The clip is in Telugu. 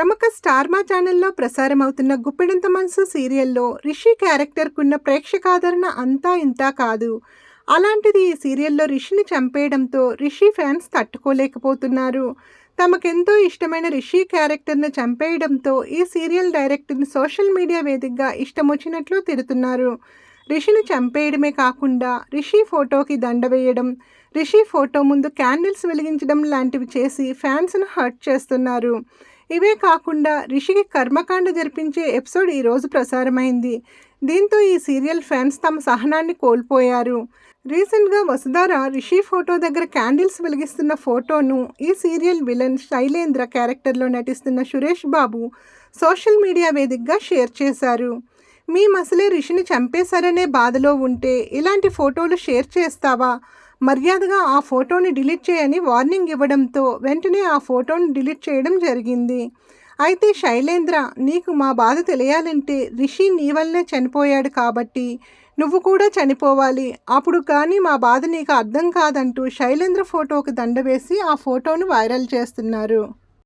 ప్రముఖ స్టార్మా ఛానల్లో ప్రసారమవుతున్న గుప్పెడంత మనసు సీరియల్లో రిషి క్యారెక్టర్కున్న ప్రేక్షకాదరణ అంతా ఇంతా కాదు. అలాంటిది ఈ సీరియల్లో రిషిని చంపేయడంతో రిషి ఫ్యాన్స్ తట్టుకోలేకపోతున్నారు. తమకెంతో ఇష్టమైన రిషి క్యారెక్టర్ను చంపేయడంతో ఈ సీరియల్ డైరెక్టర్ని సోషల్ మీడియా వేదికగా ఇష్టం వచ్చినట్లు తిడుతున్నారు. రిషిని చంపేయడమే కాకుండా రిషి ఫోటోకి దండ వేయడం రిషి ఫోటో ముందు క్యాండిల్స్ వెలిగించడం లాంటివి చేసి ఫ్యాన్స్ను హర్ట్ చేస్తున్నారు. ఇవే కాకుండా రిషికి కర్మకాండ జరిపించే ఎపిసోడ్ ఈరోజు ప్రసారమైంది. దీంతో ఈ సీరియల్ ఫ్యాన్స్ తమ సహనాన్ని కోల్పోయారు. రీసెంట్గా వసుధార రిషి ఫోటో దగ్గర క్యాండిల్స్ వెలిగిస్తున్న ఫోటోను ఈ సీరియల్ విలన్ శైలేంద్ర క్యారెక్టర్లో నటిస్తున్న సురేష్ బాబు సోషల్ మీడియా వేదికగా షేర్ చేశారు. మీ మసలే రిషిని చంపేశారనే బాధలో ఉంటే ఇలాంటి ఫోటోలు షేర్ చేస్తావా? మర్యాదగా ఆ ఫోటోని డిలీట్ చేయని వార్నింగ్ ఇవ్వడంతో వెంటనే ఆ ఫోటోని డిలీట్ చేయడం జరిగింది. అయితే శైలేంద్ర నీకు మా బాధ తెలియాలంటే రిషి నీ వల్లనే చనిపోయాడు కాబట్టి నువ్వు కూడా చనిపోవాలి. అప్పుడు కానీ మా బాధ నీకు అర్థం కాదంటూ శైలేంద్ర ఫోటోకి దండ వేసి ఆ ఫోటోను వైరల్ చేస్తున్నారు.